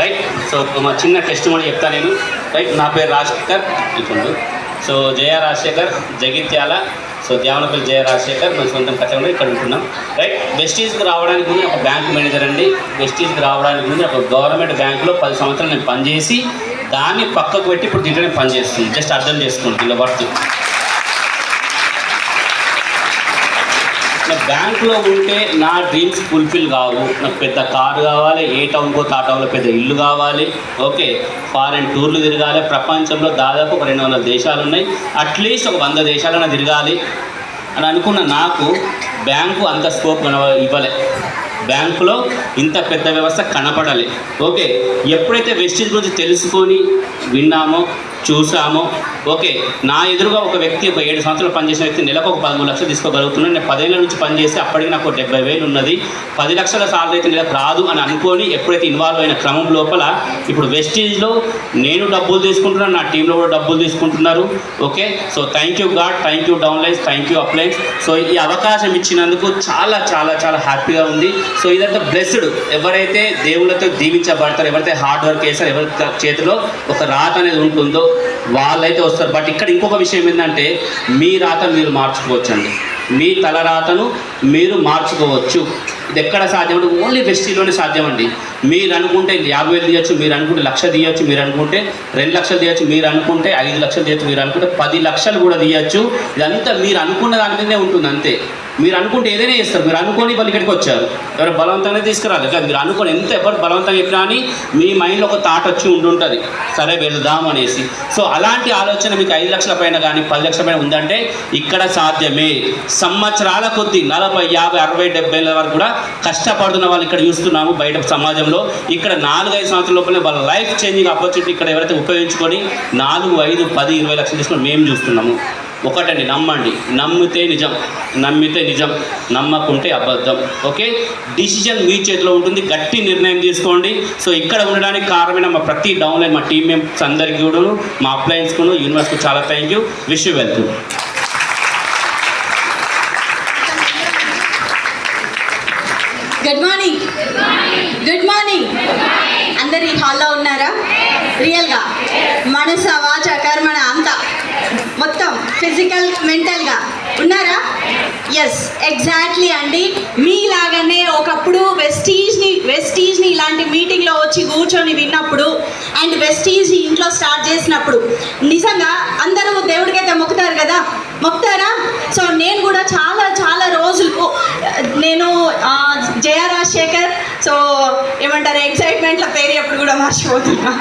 Right so మా చిన్న test కూడా చెప్తా నేను. రైట్ నా పేరు రాజశేఖర్. ఇప్పుడు సో జయ రాజశేఖర్ జగిత్యాల. సో దేవనపల్లి జయ రాజశేఖర్ మన సొంతం కథలో ఇక్కడ ఉంటున్నాం. రైట్ వెస్టీజ్కి రావడానికి ముందు ఒక బ్యాంక్ మేనేజర్ అండి. వెస్టీజ్కి రావడానికి ముందు ఒక గవర్నమెంట్ బ్యాంకులో పది సంవత్సరాలు నేను పనిచేసి దాన్ని పక్కకు పెట్టి ఇప్పుడు దీంట్లో నేను పనిచేస్తుంది. జస్ట్ అర్థం చేసుకోండి. దీనిలో వర్త్ నా బ్యాంకులో ఉంటే నా డ్రీమ్స్ ఫుల్ఫిల్ కావు. నాకు పెద్ద కారు కావాలి ఏ టౌన్కో ఆ టౌన్లో పెద్ద ఇల్లు కావాలి. ఓకే ఫారెన్ టూర్లు తిరగాలి. ప్రపంచంలో దాదాపు ఒక రెండు వందల దేశాలు ఉన్నాయి. అట్లీస్ట్ ఒక వంద దేశాలైనా తిరగాలి అని అనుకున్న నాకు బ్యాంకు అంత స్కోప్ ఇవ్వలే. బ్యాంకులో ఇంత పెద్ద వ్యవస్థ కనపడాలి. ఓకే ఎప్పుడైతే వెస్టేజ్ గురించి తెలుసుకొని విన్నామో చూసాము. ఓకే నా ఎదురుగా ఒక వ్యక్తి ఒక ఏడు సంవత్సరాలు పనిచేసిన వ్యక్తి నెలకు ఒక పదమూడు లక్షలు తీసుకోగలుగుతున్నాను నేను పదేళ్ళ నుంచి పనిచేసి అప్పటికి నాకు డెబ్బై వేలు ఉన్నది. పది లక్షల సాలరీ అయితే నెలకు రాదు అని అనుకొని ఎప్పుడైతే ఇన్వాల్వ్ అయిన క్రమం లోపల ఇప్పుడు వెస్టీజ్లో నేను డబ్బులు తీసుకుంటున్నాను నా టీంలో కూడా డబ్బులు తీసుకుంటున్నారు. Okay so thank you god thank you downlines thank you uplines so ఈ అవకాశం ఇచ్చినందుకు చాలా చాలా చాలా హ్యాపీగా ఉంది. సో ఇదంతా బ్లెస్డ్ ఎవరైతే దేవుళ్ళతో దీవించబడతారో ఎవరైతే హార్డ్ వర్క్ చేస్తారో ఎవరి చేతిలో ఒక రాత అనేది ఉంటుందో వాళ్ళైతే వస్తారు. బట్ ఇక్కడ ఇంకొక విషయం ఏంటంటే మీ రాత మీరు మార్చుకోవచ్చండి. మీ తల రాతను మీరు మార్చుకోవచ్చు. ఇది ఎక్కడ సాధ్యం అంటే ఓన్లీ ఫెస్టివ్లోనే సాధ్యం అండి. మీరు అనుకుంటే యాభై వేలు తీయచ్చు మీరు అనుకుంటే లక్ష తీయచ్చు మీరు అనుకుంటే రెండు లక్షలు తీయచ్చు మీరు అనుకుంటే ఐదు లక్షలు తీయచ్చు మీరు అనుకుంటే పది లక్షలు కూడా తీయచ్చు. ఇదంతా మీరు అనుకున్న దాని మీదనే ఉంటుంది అంతే. మీరు అనుకుంటే ఏదైనా చేస్తారు. మీరు అనుకొని వాళ్ళు ఇక్కడికి వచ్చారు. ఎవరు బలవంతంగా తీసుకురాలి కానీ మీరు అనుకొని ఎంత ఎవరు బలవంతంగా చెప్పినా అని మీ మైండ్లో ఒక థాట్ వచ్చి ఉండుంటుంది సరే వెళ్దాం అనేసి. సో అలాంటి ఆలోచన మీకు ఐదు లక్షల పైన కానీ పది లక్షల పైన ఉందంటే ఇక్కడ సాధ్యమే. సంవత్సరాల కొద్ది నలభై యాభై అరవై డెబ్బై వరకు కూడా కష్టపడుతున్న వాళ్ళు ఇక్కడ చూస్తున్నాము బయట సమాజంలో. ఇక్కడ నాలుగు ఐదు సంవత్సరాల లోపలే వాళ్ళ లైఫ్ చేంజింగ్ ఆపర్చునిటీ ఇక్కడ ఎవరైతే ఉపయోగించుకొని నాలుగు ఐదు పది ఇరవై లక్షలు తీసుకొని మేము చూస్తున్నాము. ఒకటండి నమ్మండి. నమ్మితే నిజం నమ్మితే నిజం నమ్మకుంటే అబద్ధం. ఓకే? డిసిజన్ మీ చేతిలో ఉంటుంది గట్టి నిర్ణయం తీసుకోండి. సో ఇక్కడ ఉండడానికి కారణమైన మా ప్రతి డౌన్లైన్ మా టీం మెంబర్స్ అందరికీ కూడా మా అప్లయన్స్కు యూనివర్స్కు చాలా thank you. Wish you welcome good morning good morning అందరు ఈ హాల్లో ఉన్నారా? రియల్గా మనస ఫిజికల్ మెంటల్గా ఉన్నారా? ఎస్ ఎగ్జాక్ట్లీ అండి మీలాగానే ఒకప్పుడు వెస్టీజ్ని వెస్టీజ్ని ఇలాంటి మీటింగ్లో వచ్చి కూర్చొని విన్నప్పుడు అండ్ వెస్టీజ్ ఇంట్లో స్టార్ట్ చేసినప్పుడు. నిజంగా అందరూ దేవుడికైతే మొక్కుతారు కదా? మొక్కుతారా? సో నేను కూడా చాలా చాలా రోజులు నేను జయ రాజశేఖర్ సో ఏమంటారు ఎక్సైట్మెంట్ల మర్చిపోతున్నా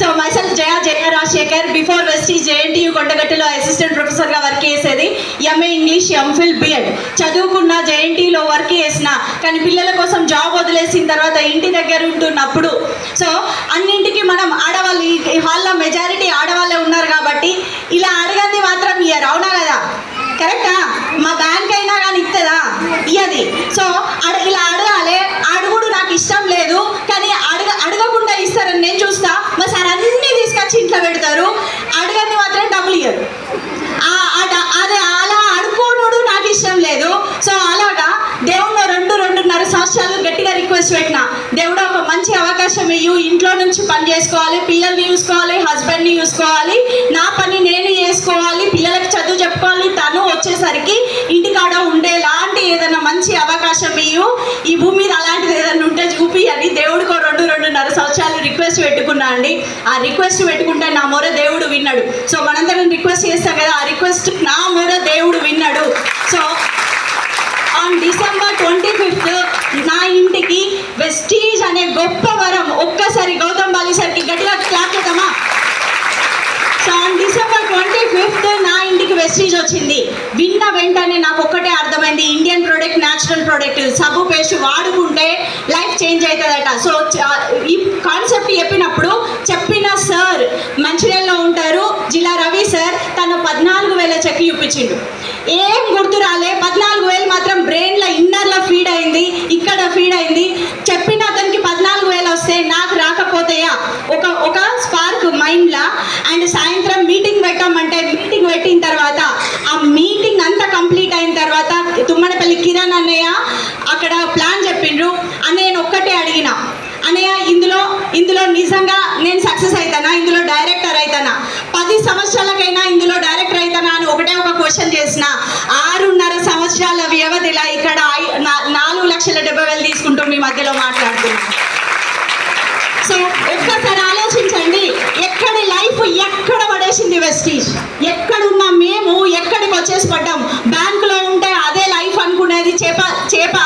so myself Jaya Jaya Rajasekhar before Vestige JNTU కొండగట్టులో assistant ప్రొఫెసర్గా వర్క్ చేసేది ఎంఏ ఇంగ్లీష్ ఎంఫిల్ బిఎడ్ చదువుకున్న జేఎన్టీలో వర్క్ చేసిన కానీ పిల్లల కోసం జాబ్ వదిలేసిన తర్వాత ఇంటి దగ్గర ఉంటున్నప్పుడు సో అన్నింటికి మనం ఆడవాళ్ళు ఈ- హాల్లో మెజారిటీ ఆడవాళ్ళే ఉన్నారు కాబట్టి ఇలా అడగంది మాత్రం ఇయ్యరు అవునా కదా? కరెక్టా మా బ్యాంక్ అయినా కానీ ఇస్తుందా ఇయ్యది. సో అడ ఇలా అడగాలి అడుగుడు నాకు ఇష్టం లేదు కానీ అడగ అడగకుండా ఇస్తారని నేను చూస్తా మా సార్ అన్నీ తీసుకొచ్చి ఇంట్లో పెడతారు అడగంది మాత్రం డబ్బులు ఇయ్యరు ఆ- ఆ డ- అదే అలా అడుకోనుడు నాకు ఇష్టం లేదు సో అలాగా దేవుడు రెండు రెండున్నర సంవత్సరాలు గట్టిగా రిక్వెస్ట్ పెట్టిన దేవుడు ఒక మంచి అవకాశం ఇయ్యు. ఇంట్లో నుంచి పని చేసుకోవాలి పిల్లల్ని చూసుకోవాలి హస్బెండ్ని చూసుకోవాలి. నా పని నేను చేసుకోవాలి పిల్లలకి చదువు చెప్పుకోవాలి. తను వచ్చేసరికి ఇంటికాడ ఉండేలాంటి ఏదైనా మంచి అవకాశం ఇయ్యు. ఈ భూమి మీద అలాంటిది ఏదైనా ఉంటే చూపి అని దేవుడికి రెండు రెండున్నర సంవత్సరాలు రిక్వెస్ట్ పెట్టుకున్నా అండి. ఆ రిక్వెస్ట్ పెట్టుకుంటే నా మొర దేవుడు విన్నాడు. సో మనందరం రిక్వెస్ట్ చేస్తాం కదా. ఆ రిక్వెస్ట్ నా మొర ఇంటికి వచ్చింది విన్న వెంటనే నాకు ఒక్కటే అర్థమైంది ఇండియన్ ప్రోడక్ట్ న్యాచురల్ ప్రోడక్ట్ సబ్బు పేస్ట్ వాడుకుంటే లైఫ్ చేంజ్ అవుతుందట సో ఈ కాన్సెప్ట్ చెప్పినప్పుడు చెప్పిన సార్ మంచిర్యాలలో ఉంటారు జిల్లా రవి సార్ తను పద్నాలుగు వేల చెక్ చూపించిండు ఏం గుర్తు రాలే పద్నాలుగు వేలు మాత్రం బ్రెయిన్లో ఇన్నర్లో ఫీడ్ అయింది ఇక్కడ ఫీడ్ అయింది. చెప్పిన అతనికి పద్నాలుగు వేలు వస్తే నాకు ఒక ఒక స్పార్క్ మైండ్లో అండ్ సాయంత్రం మీటింగ్ పెట్టామంటే మీటింగ్ పెట్టిన తర్వాత ఆ మీటింగ్ అంతా కంప్లీట్ అయిన తర్వాత తుమ్మడపల్లి కిరణ్ అన్నయ్య అక్కడ ప్లాన్ చెప్పిండ్రు. అన్నయ్య ఒక్కటే అడిగిన. అన్నయ్య ఇందులో ఇందులో నిజంగా నేను సక్సెస్ అవుతానా ఇందులో డైరెక్టర్ అవుతానా పది సంవత్సరాలకైనా ఇందులో డైరెక్టర్ అవుతానా అని ఒకటే ఒక క్వశ్చన్ చేసిన. ఆరున్నర సంవత్సరాల వ్యవధిలా ఇక్కడ ఐ- నాలుగు లక్షల డెబ్బై వేలు తీసుకుంటూ మీ మధ్యలో మాట్లాడుతున్నాను సో ఒక్కసారి ఆలోచించండి ఎక్కడి లైఫ్ ఎక్కడ పడేసింది వెస్టీజ్? ఎక్కడున్న మేము ఎక్కడికి వచ్చేసి పడ్డాం. బ్యాంకులో ఉంటే అదే లైఫ్ అనుకునేది చేప చేప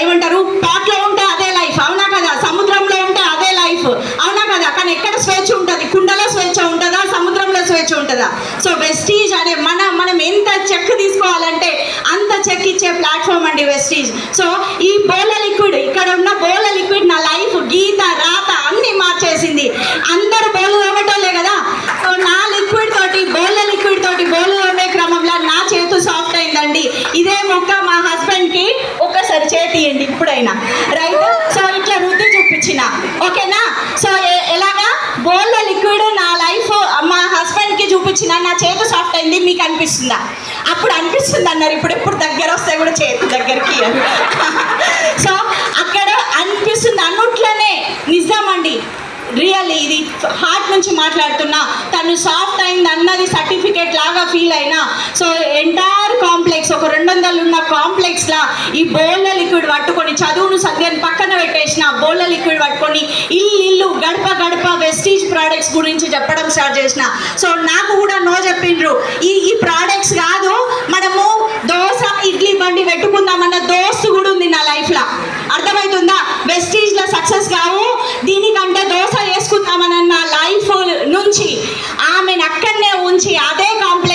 ఏమంటారు? పాట్లో ఉంటే అదే లైఫ్. అవునా కదా? సముద్రంలో ఉంటే అదే లైఫ్. అవునా కదా? కానీ ఎక్కడ స్వేచ్ఛ ఉంటుంది? కుండలో స్వేచ్ఛ ఉంటుందా? సముద్రంలో స్వేచ్ఛ ఉంటుందా? సో వెస్టీజ్ అనే మన మనం ఎంత చెక్ తీసుకోవాలంటే అంత చెక్ ఇచ్చే ప్లాట్ఫామ్ అండి వెస్టీజ్. సో ఈ బోల లిక్విడ్ ఇక్కడ ఉన్న బోల లిక్విడ్ నా లైఫ్ గీత రాత అన్ని మార్చేసింది అందరు బోలు తోమటోలే కదా సో నా లిక్విడ్ తోటి బోల లిక్విడ్ తోటి బోలు తోమే క్రమంలో నా చేతు సాఫ్ట్ అయిందండి ఇదే మొక్క మా హస్బెండ్కి ఒక్కసారి చేతియండి ఇప్పుడైనా రైట్ సో ఇట్లా రుద్ది చూపించిన ఓకేనా? సో ఎలాగా? బోల్ల లిక్విడ్ నా లైఫ్ మా హస్బెండ్కి చూపించిన నా చేతి సాఫ్ట్ అయింది మీకు అనిపిస్తుందా? అప్పుడు అనిపిస్తుంది అన్నారు ఇప్పుడు ఎప్పుడు దగ్గర వస్తే కూడా చేతి దగ్గరికి సో అక్కడ అనిపిస్తుంది అన్నట్లనే నిజామండి రియల్ ఇది హార్ట్ నుంచి మాట్లాడుతున్నా తను సాఫ్ట్ అయింది అన్నది సర్టిఫికేట్ లాగా ఫీల్ అయినా సో ఎంటైర్ కాంప్లెక్స్ ఒక రెండు వందలు ఉన్న కాంప్లెక్స్లా ఈ బోళ్ళ ప్రెస్టీజ్ ప్రోడక్ట్స్ గురించి చెప్పడం స్టార్ట్ చేసిన. సో నాకు కూడా నో చెప్పిండ్రు. ఈ ఈ ప్రోడక్ట్స్ కాదు మనము